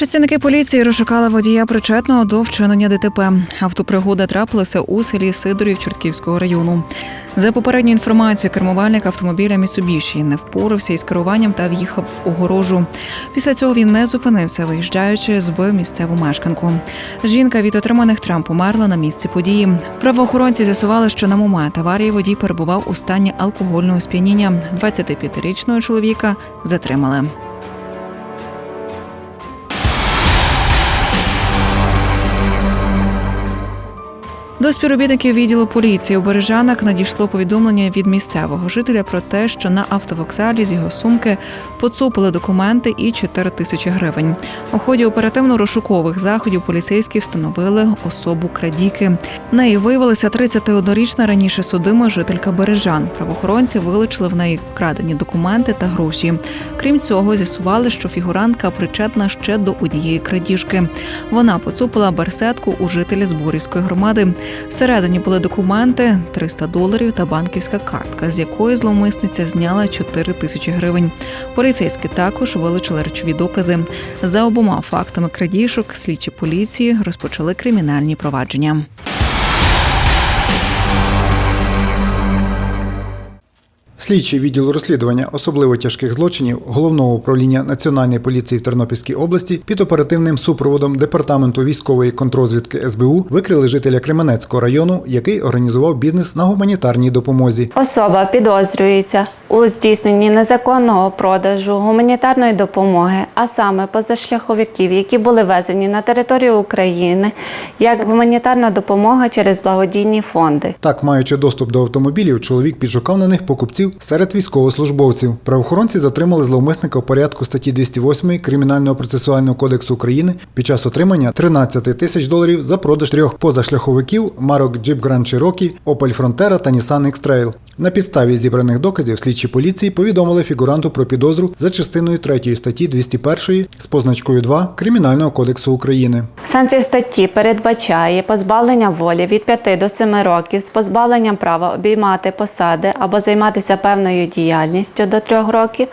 Працівники поліції розшукали водія причетного до вчинення ДТП. Автопригода трапилася у селі Сидорів Чортківського району. За попередньою інформацією, кермувальник автомобіля Місубіші не впорався із керуванням та в'їхав у горожу. Після цього він не зупинився, виїжджаючи, збив місцеву мешканку. Жінка від отриманих травм померла на місці події. Правоохоронці з'ясували, що на момент аварії водій перебував у стані алкогольного сп'яніння. 25-річного чоловіка затримали. До співробітників відділу поліції у Бережанах надійшло повідомлення від місцевого жителя про те, що на автовокзалі з його сумки поцупили документи і 4 тисячі гривень. У ході оперативно-розшукових заходів поліцейські встановили особу крадіки. Нею виявилася 31-річна раніше судима жителька Бережан. Правоохоронці вилучили в неї вкрадені документи та гроші. Крім цього, з'ясували, що фігурантка причетна ще до однієї крадіжки. Вона поцупила берсетку у жителя Зборівської громади. Всередині були документи, 300 доларів та банківська картка, з якої зловмисниця зняла 4 тисячі гривень. Поліцейські також вилучили речові докази. За обома фактами крадіжок слідчі поліції розпочали кримінальні провадження. Слідчий відділу розслідування особливо тяжких злочинів головного управління Національної поліції в Тернопільській області під оперативним супроводом департаменту військової контрозвідки СБУ викрили жителя Кременецького району, який організував бізнес на гуманітарній допомозі. Особа підозрюється у здійсненні незаконного продажу гуманітарної допомоги, а саме позашляховиків, які були везені на територію України як гуманітарна допомога через благодійні фонди. Так, маючи доступ до автомобілів, чоловік підшукав на них покупців серед військовослужбовців. Правоохоронці затримали зловмисника в порядку статті 208 Кримінального процесуального кодексу України під час отримання 13 тисяч доларів за продаж трьох позашляховиків марок Jeep Grand Cherokee, Opel Frontera та Nissan X-Trail. На підставі зібраних доказів слідчі поліції повідомили фігуранту про підозру за частиною 3 статті 201 з позначкою 2 Кримінального кодексу України. Санкція статті передбачає позбавлення волі від 5 до 7 років з позбавленням права обіймати посади або займатися певною діяльністю до 3 років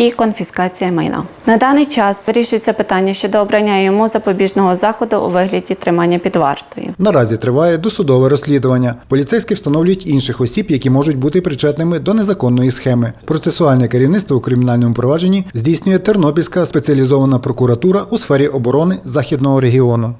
і конфіскація майна. На даний час вирішується питання щодо обрання йому запобіжного заходу у вигляді тримання під вартою. Наразі триває досудове розслідування. Поліцейські встановлюють інших осіб, які можуть бути причетними до незаконної схеми. Процесуальне керівництво у кримінальному провадженні здійснює Тернопільська спеціалізована прокуратура у сфері оборони західного регіону.